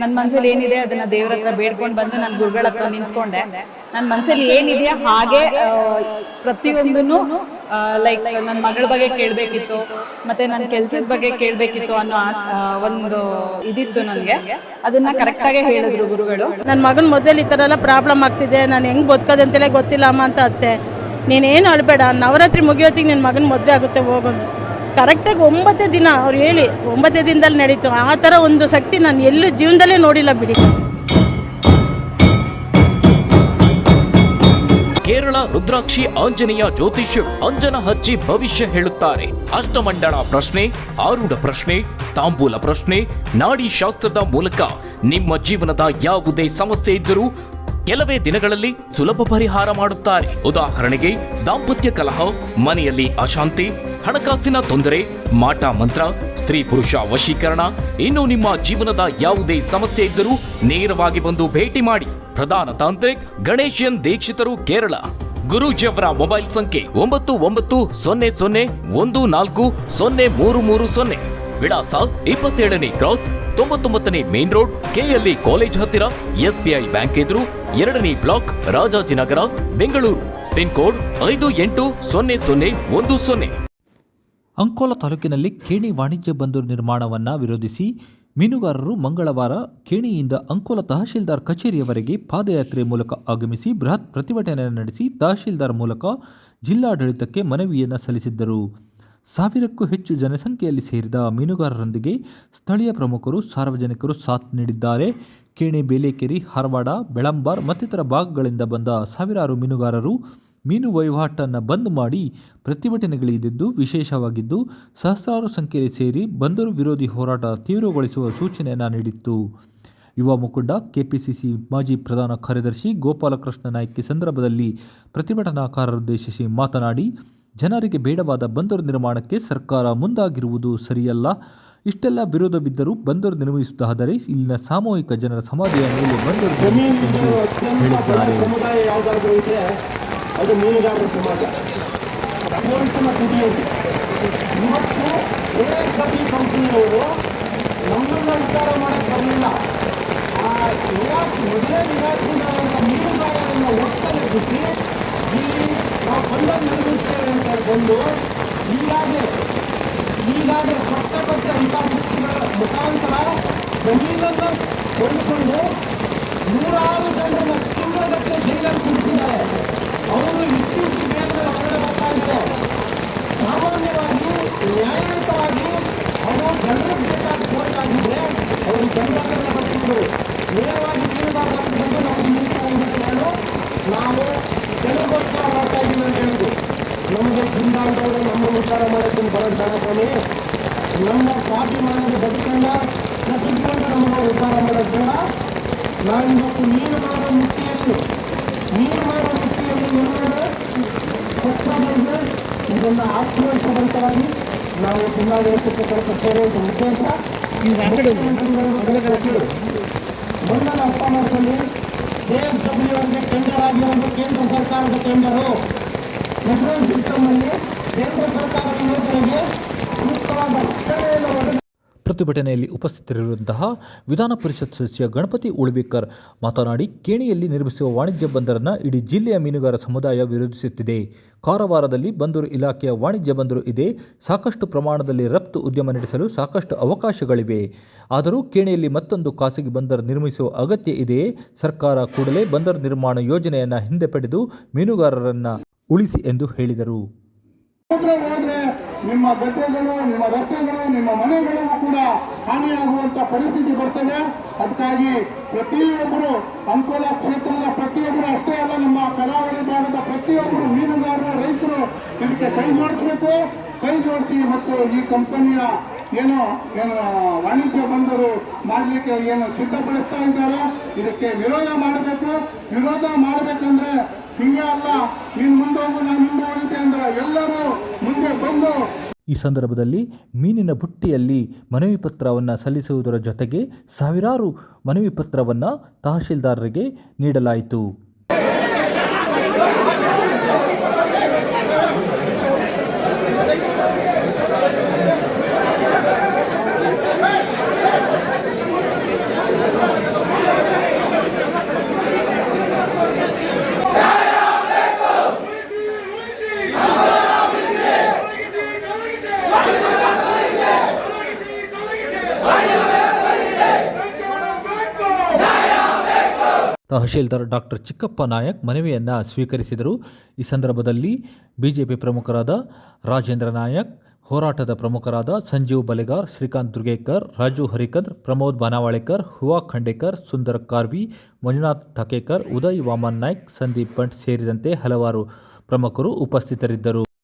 ನನ್ನ ಮನ್ಸಲ್ಲಿ ಏನಿದೆ ಅದನ್ನ ದೇವ್ರ ಹತ್ರ ಬೇಡ್ಕೊಂಡು ಬಂದು ನಾನು ಗುರುಗಳ ಹತ್ರ ನಿಂತ್ಕೊಂಡೆ. ನನ್ನ ಮನ್ಸಲ್ಲಿ ಏನಿದೆ ಹಾಗೆ ಪ್ರತಿಯೊಂದನ್ನು ಲೈಕ್ ನನ್ನ ಮಗಳ ಬಗ್ಗೆ ಕೇಳಬೇಕಿತ್ತು, ಮತ್ತೆ ನನ್ನ ಕೆಲಸದ ಬಗ್ಗೆ ಕೇಳಬೇಕಿತ್ತು ಅನ್ನೋ ಆಸ್ ಒಂದು ಇದಿತ್ತು ನನಗೆ. ಅದನ್ನ ಕರೆಕ್ಟಾಗೆ ಹೇಳಿದ್ರು ಗುರುಗಳು. ನನ್ನ ಮಗನ ಮದುವೆಲಿ ಈ ಥರ ಎಲ್ಲ ಪ್ರಾಬ್ಲಮ್ ಆಗ್ತಿದೆ, ನಾನು ಹೆಂಗೆ ಬದುಕೋದು ಅಂತಲೇ ಗೊತ್ತಿಲ್ಲ ಅಮ್ಮ ಅಂತ ಅತ್ತೆ. ನೀನೇನು ಅಳ್ಬೇಡ, ನವರಾತ್ರಿ ಮುಗಿಯೋತ್ತಿಗೆ ನಿನ್ನ ಮಗನ ಮದುವೆ ಆಗುತ್ತೆ ಹೋಗೋದು ಕರೆಕ್ಟಾಗಿ ಒಂಬತ್ತೇ ದಿನ, ಅವ್ರು ಹೇಳಿ, ಒಂಬತ್ತೇ ದಿನದಲ್ಲಿ ನಡೀತು. ಆ ಥರ ಒಂದು ಶಕ್ತಿ ನಾನು ಎಲ್ಲೂ ಜೀವನದಲ್ಲೇ ನೋಡಿಲ್ಲ ಬಿಡಿ. ಕೇರಳ ರುದ್ರಾಕ್ಷಿ ಆಂಜನೇಯ ಜ್ಯೋತಿಷ್ಯ ಅಂಜನ ಹಚ್ಚಿ ಭವಿಷ್ಯ ಹೇಳುತ್ತಾರೆ. ಅಷ್ಟಮಂಡಳ ಪ್ರಶ್ನೆ, ಆರೂಢ ಪ್ರಶ್ನೆ, ತಾಂಬೂಲ ಪ್ರಶ್ನೆ, ನಾಡಿ ಶಾಸ್ತ್ರದ ಮೂಲಕ ನಿಮ್ಮ ಜೀವನದ ಯಾವುದೇ ಸಮಸ್ಯೆ ಇದ್ದರೂ ಕೆಲವೇ ದಿನಗಳಲ್ಲಿ ಸುಲಭ ಪರಿಹಾರ ಮಾಡುತ್ತಾರೆ. ಉದಾಹರಣೆಗೆ, ದಾಂಪತ್ಯ ಕಲಹ, ಮನೆಯಲ್ಲಿ ಅಶಾಂತಿ, ಹಣಕಾಸಿನ ತೊಂದರೆ, ಮಾಟ ಮಂತ್ರ, ಸ್ತ್ರೀ ಪುರುಷ ವಶೀಕರಣ, ಇನ್ನು ನಿಮ್ಮ ಜೀವನದ ಯಾವುದೇ ಸಮಸ್ಯೆ ಇದ್ದರೂ ನೇರವಾಗಿ ಬಂದು ಭೇಟಿ ಮಾಡಿ. ಪ್ರಧಾನ ತಾಂತ್ರಿಕ್ ಗಣೇಶನ್ ದೀಕ್ಷಿತರು ಕೇರಳ. ಗುರೂಜಿಯವರ ಮೊಬೈಲ್ ಸಂಖ್ಯೆ ಒಂಬತ್ತು ಒಂಬತ್ತು ಸೊನ್ನೆ ಸೊನ್ನೆ ಒಂದು ನಾಲ್ಕು ಸೊನ್ನೆ ಮೂರು ಮೂರು ಸೊನ್ನೆ. ವಿಳಾಸ ಇಪ್ಪತ್ತೇಳನೇ ಕ್ರಾಸ್ ತೊಂಬತ್ತೊಂಬತ್ತನೇ ಮೇನ್ ರೋಡ್ ಕೆಎಲ್ಇ ಕಾಲೇಜ್ ಹತ್ತಿರ ಎಸ್ಬಿಐ ಬ್ಯಾಂಕ್ ಎದುರು ಎರಡನೇ block Rajajinagar, Bengaluru. Pin code ಐದು ಎಂಟು ಸೊನ್ನೆ ಸೊನ್ನೆ ಒಂದು ಸೊನ್ನೆ. ಅಂಕೋಲ ತಾಲೂಕಿನಲ್ಲಿ ಕೇಣಿ ವಾಣಿಜ್ಯ ಬಂದರು ನಿರ್ಮಾಣವನ್ನು ವಿರೋಧಿಸಿ ಮೀನುಗಾರರು ಮಂಗಳವಾರ ಕೇಣಿಯಿಂದ ಅಂಕೋಲ ತಹಶೀಲ್ದಾರ್ ಕಚೇರಿಯವರೆಗೆ ಪಾದಯಾತ್ರೆ ಮೂಲಕ ಆಗಮಿಸಿ ಬೃಹತ್ ಪ್ರತಿಭಟನೆ ನಡೆಸಿ ತಹಶೀಲ್ದಾರ್ ಮೂಲಕ ಜಿಲ್ಲಾಡಳಿತಕ್ಕೆ ಮನವಿಯನ್ನು ಸಲ್ಲಿಸಿದ್ದರು. ಸಾವಿರಕ್ಕೂ ಹೆಚ್ಚು ಜನಸಂಖ್ಯೆಯಲ್ಲಿ ಸೇರಿದ ಮೀನುಗಾರರೊಂದಿಗೆ ಸ್ಥಳೀಯ ಪ್ರಮುಖರು, ಸಾರ್ವಜನಿಕರು ಸಾಥ್ ನೀಡಿದ್ದಾರೆ. ಕೇಣಿ, ಬೇಲೇಕೆರಿ, ಹಾರವಾಡ, ಬೆಳಂಬಾರ್ ಮತ್ತಿತರ ಭಾಗಗಳಿಂದ ಬಂದ ಸಾವಿರಾರು ಮೀನುಗಾರರು ಮೀನು ವಹಿವಾಟನ್ನು ಬಂದ್ ಮಾಡಿ ಪ್ರತಿಭಟನೆಗಳಿದ್ದು ವಿಶೇಷವಾಗಿದ್ದು, ಸಹಸ್ರಾರು ಸಂಖ್ಯೆಯಲ್ಲಿ ಸೇರಿ ಬಂದರು ವಿರೋಧಿ ಹೋರಾಟ ತೀವ್ರಗೊಳಿಸುವ ಸೂಚನೆಯನ್ನು ನೀಡಿತ್ತು. ಯುವ ಮುಖಂಡ, ಕೆಪಿಸಿಸಿ ಮಾಜಿ ಪ್ರಧಾನ ಕಾರ್ಯದರ್ಶಿ ಗೋಪಾಲಕೃಷ್ಣ ನಾಯ್ಕ ಸಂದರ್ಭದಲ್ಲಿ ಪ್ರತಿಭಟನಾಕಾರರುದ್ದೇಶಿಸಿ ಮಾತನಾಡಿ ಜನರಿಗೆ ಬೇಡವಾದ ಬಂದರು ನಿರ್ಮಾಣಕ್ಕೆ ಸರ್ಕಾರ ಮುಂದಾಗಿರುವುದು ಸರಿಯಲ್ಲ. ಇಷ್ಟೆಲ್ಲ ವಿರೋಧವಿದ್ದರೂ ಬಂದರು ನಿರ್ಮಿಸುವುದಾದರೆ ಇಲ್ಲಿನ ಸಾಮೂಹಿಕ ಜನರ ಸಮಾಧಿಯ ಮೇಲೆ ಬಂದರು ಹೇಳಿದ್ದಾರೆ. ಅದು ನಾವು ಬಂದಲ್ಲಿ ನಿರ್ಮಿಸ್ತೇವೆ ಅಂತ ಬಂದು ಈಗಾಗಲೇ ಈಗಾಗಲೇ ಪಟ್ಟಬದ್ಧ ಹಿತಾಸಕ್ತಿಗಳ ಮುಖಾಂತರ ಜಮೀನನ್ನು ಕೊಂಡುಕೊಂಡು ನೂರಾರು ಜನರನ್ನ ತಿಂಗಳಗಟ್ಟಲೆ ಜೈಲಲ್ಲಿ ಕುಡಿಸಿದ್ದಾರೆ ಅವರು ಇತ್ತೀಚೆಗೆ ಬೇರೆ ಹೊರಗಡೆ ಬರ್ತಾ ಇದ್ದಾರೆ ಸಾಮಾನ್ಯವಾಗಿ ನ್ಯಾಯಯುತವಾಗಿ ಅವರು ಜನರಿಗೆ ಬೇಕಾದ ಕೋರ್ಟ್ ಆಗಿದ್ರೆ ಅವರು ದಂಡವನ್ನು ಬರ್ತಿದ್ರು ನೇರವಾಗಿ ಬರೋ ಮಾಡೋದನ್ನು ಬರೋದು ಬೇಡ ಸ್ವಾಮಿ. ನಮ್ಮ ಸ್ವಾಭಿಮಾನದ ಬದುಕನ್ನ ಕಸಿದುಕೊಂಡು ನಮಗೆ ಉದ್ಧಾರ ಮಾಡೋದು ಬೇಡ. ನಾವು ಇವತ್ತು ಮೀನು ಮಾಡುವ ಮುಕ್ತಿಯಲ್ಲಿ ಮೀನು ಮಾಡುವ ಮುಕ್ತಿಯಲ್ಲಿ ಎಲ್ಲರೂ ಪಕ್ಷಗಳಿಗೆ ಇದನ್ನು ಆತ್ಮವಿಶ್ವಾಸವಂತರಾಗಿ ನಾವು ಜಿಲ್ಲಾಡಳಿತಕ್ಕೆ ಕರ್ತೇವೆ ಅಂತ ಉದ್ದೇಶ ಮೊದಲ ಅರ್ಥ ಮಾಡ್ಕೊಳ್ಳಿ ಕೆ ಎಸ್ ಡಬ್ಲ್ಯೂ ಅವರಿಗೆ ಟೆಂಡರ್ ಆಗಿರೋದು ಕೇಂದ್ರ ಸರ್ಕಾರದ ಟೆಂಡರು ಮೆಟ್ರೋ ಸಿಸ್ಟಮಲ್ಲಿ ಪ್ರತಿಭಟನೆಯಲ್ಲಿ ಉಪಸ್ಥಿತರಿರುವಂತಹ ವಿಧಾನ ಪರಿಷತ್ ಸದಸ್ಯ ಗಣಪತಿ ಉಳ್ಬೇಕರ್ ಮಾತನಾಡಿ, ಕೇಣಿಯಲ್ಲಿ ನಿರ್ಮಿಸುವ ವಾಣಿಜ್ಯ ಬಂದರನ್ನು ಇಡೀ ಜಿಲ್ಲೆಯ ಮೀನುಗಾರ ಸಮುದಾಯ ವಿರೋಧಿಸುತ್ತಿದೆ. ಕಾರವಾರದಲ್ಲಿ ಬಂದರು ಇಲಾಖೆಯ ವಾಣಿಜ್ಯ ಬಂದರು ಇದೆ. ಸಾಕಷ್ಟು ಪ್ರಮಾಣದಲ್ಲಿ ರಫ್ತು ಉದ್ಯಮ ನಡೆಸಲು ಸಾಕಷ್ಟು ಅವಕಾಶಗಳಿವೆ. ಆದರೂ ಕೇಣಿಯಲ್ಲಿ ಮತ್ತೊಂದು ಖಾಸಗಿ ಬಂದರು ನಿರ್ಮಿಸುವ ಅಗತ್ಯ ಇದೆಯೇ ಸರ್ಕಾರ ಕೂಡಲೇ ಬಂದರು ನಿರ್ಮಾಣ ಯೋಜನೆಯನ್ನು ಹಿಂದೆ ಪಡೆದು ಮೀನುಗಾರರನ್ನು ಉಳಿಸಿ ಎಂದು ಹೇಳಿದರು. ಸಮುದ್ರ ಹೋದ್ರೆ ನಿಮ್ಮ ಗದ್ದೆಗಳು, ನಿಮ್ಮ ರಸ್ತೆಗಳು, ನಿಮ್ಮ ಮನೆಗಳು ಕೂಡ ಹಾನಿಯಾಗುವಂತ ಪರಿಸ್ಥಿತಿ ಬರ್ತದೆ. ಅದಕ್ಕಾಗಿ ಪ್ರತಿಯೊಬ್ಬರು ಅಂಕೋಲ ಕ್ಷೇತ್ರದ ಪ್ರತಿಯೊಬ್ಬರು ಅಷ್ಟೇ ಅಲ್ಲ, ನಮ್ಮ ಕರಾವಳಿ ಭಾಗದ ಪ್ರತಿಯೊಬ್ಬರು ಮೀನುಗಾರರು, ರೈತರು ಇದಕ್ಕೆ ಕೈ ಜೋಡಿಸಬೇಕು. ಕೈ ಜೋಡಿಸಿ ಮತ್ತು ಈ ಕಂಪನಿಯ ಏನು ಏನು ವಾಣಿಜ್ಯ ಬಂದರು ಮಾಡಲಿಕ್ಕೆ ಏನು ಸಿದ್ಧಪಡಿಸ್ತಾ ಇದ್ದಾರೆ, ಇದಕ್ಕೆ ವಿರೋಧ ಮಾಡಬೇಕು. ವಿರೋಧ ಮಾಡಬೇಕಂದ್ರೆ ಈ ಸಂದರ್ಭದಲ್ಲಿ ಮೀನಿನ ಬುಟ್ಟಿಯಲ್ಲಿ ಮನವಿ ಪತ್ರವನ್ನು ಸಲ್ಲಿಸುವುದರ ಜೊತೆಗೆ ಸಾವಿರಾರು ಮನವಿ ಪತ್ರವನ್ನು ತಹಶೀಲ್ದಾರರಿಗೆ ನೀಡಲಾಯಿತು. ತಹಶೀಲ್ದಾರ್ ಡಾಕ್ಟರ್ ಚಿಕ್ಕಪ್ಪ ನಾಯಕ್ ಮನವಿಯನ್ನು ಸ್ವೀಕರಿಸಿದರು. ಈ ಸಂದರ್ಭದಲ್ಲಿ ಬಿಜೆಪಿ ಪ್ರಮುಖರಾದ ರಾಜೇಂದ್ರ ನಾಯಕ್, ಹೋರಾಟದ ಪ್ರಮುಖರಾದ ಸಂಜೀವ್ ಬಲೆಗಾರ್, ಶ್ರೀಕಾಂತ್ ದುರ್ಗೇಕರ್, ರಾಜು ಹರಿಕಂದ್ರ ಪ್ರಮೋದ್ ಬನಾವಳೇಕರ್, ಹುವಾ ಖಂಡೇಕರ್, ಸುಂದರ್ ಕಾರ್ವಿ, ಮಂಜುನಾಥ್ ಠಕೇಕರ್, ಉದಯ್ ವಾಮನ್ ನಾಯ್ಕ್, ಸಂದೀಪ್ ಭಟ್ ಸೇರಿದಂತೆ ಹಲವಾರು ಪ್ರಮುಖರು ಉಪಸ್ಥಿತರಿದ್ದರು.